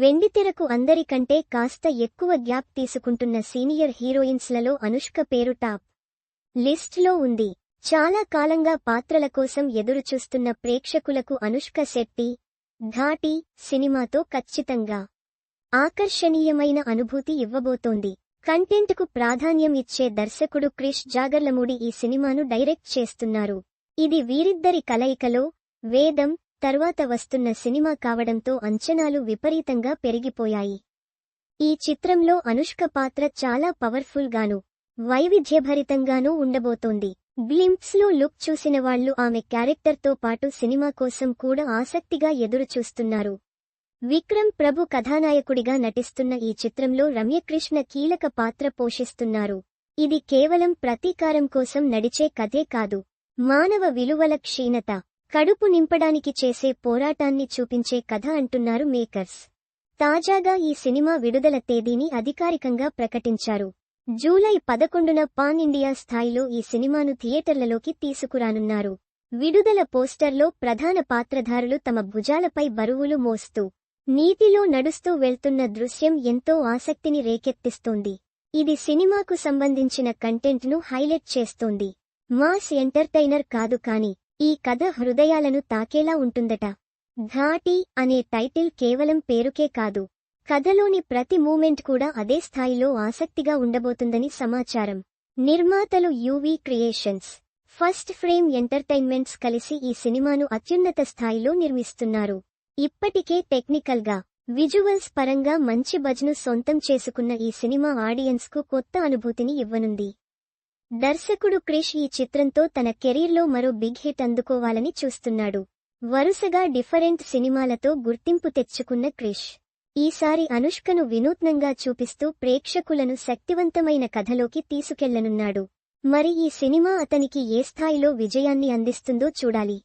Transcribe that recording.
వెండితెరకు అందరికంటే కాస్త ఎక్కువ గ్యాప్ తీసుకుంటున్న సీనియర్ హీరోయిన్స్లలో అనుష్క పేరు టాప్ లిస్ట్లో ఉంది. చాలా కాలంగా పాత్రల కోసం ఎదురుచూస్తున్న ప్రేక్షకులకు అనుష్క శెట్టి ఘాటి సినిమాతో ఖచ్చితంగా ఆకర్షణీయమైన అనుభూతి ఇవ్వబోతోంది. కంటెంట్కు ప్రాధాన్యం ఇచ్చే దర్శకుడు క్రిష్ జాగర్లమూడి ఈ సినిమాను డైరెక్ట్ చేస్తున్నారు. ఇది వీరిద్దరి కలయికలో వేదం తర్వాత వస్తున్న సినిమా కావడంతో అంచనాలు విపరీతంగా పెరిగిపోయాయి. ఈ చిత్రంలో అనుష్క పాత్ర చాలా పవర్ఫుల్ గాను వైవిధ్యభరితంగానూ ఉండబోతోంది. గ్లింప్స్లో లుక్ చూసిన వాళ్ళు ఆమె క్యారెక్టర్తో పాటు సినిమా కోసం కూడా ఆసక్తిగా ఎదురుచూస్తున్నారు. విక్రమ్ ప్రభు కథానాయకుడిగా నటిస్తున్న ఈ చిత్రంలో రమ్యకృష్ణ కీలక పాత్ర పోషిస్తున్నారు. ఇది కేవలం ప్రతీకారం కోసం నడిచే కథే కాదు మానవ విలువల క్షీణత కడుపు నింపడానికి చేసే పోరాటాన్ని చూపించే కథ అంటున్నారు మేకర్స్. తాజాగా ఈ సినిమా విడుదల తేదీని అధికారికంగా ప్రకటించారు. జూలై పదకొండున పాన్ ఇండియా స్థాయిలో ఈ సినిమాను థియేటర్లలోకి తీసుకురానున్నారు. విడుదల పోస్టర్లో ప్రధాన పాత్రధారులు తమ భుజాలపై బరువులు మోస్తూ నీతిలో నడుస్తూ వెళ్తున్న దృశ్యం ఎంతో ఆసక్తిని రేకెత్తిస్తోంది. ఇది సినిమాకు సంబంధించిన కంటెంట్ను హైలైట్ చేస్తోంది. మాస్ ఎంటర్టైనర్ కాదు కాని ఈ కథ హృదయాలను తాకేలా ఉంటుందట. ఘాటి అనే టైటిల్ కేవలం పేరుకే కాదు. కథలోని ప్రతి మూమెంట్ కూడా అదే స్థాయిలో ఆసక్తిగా ఉండబోతుందని సమాచారం. నిర్మాతలు UV creations first frame entertainments కలిసి ఈ సినిమాను అత్యున్నత స్థాయిలో నిర్మిస్తున్నారు. ఇప్పటికే టెక్నికల్గా విజువల్స్ పరంగా మంచి బజ్ను సొంతం చేసుకున్న ఈ సినిమా ఆడియన్స్కు కొత్త అనుభూతిని ఇవ్వనుంది. దర్శకుడు క్రిష్ ఈ చిత్రంతో తన కెరీర్లో మరో బిగ్ హిట్ అందుకోవాలని చూస్తున్నాడు. వరుసగా డిఫరెంట్ సినిమాలతో గుర్తింపు తెచ్చుకున్న క్రిష్. ఈసారి అనుష్కను వినూత్నంగా చూపిస్తూ ప్రేక్షకులను శక్తివంతమైన కథలోకి తీసుకెళ్ళనున్నాడు. మరి ఈ సినిమా అతనికి ఏ స్థాయిలో విజయాన్ని అందిస్తుందో చూడాలి.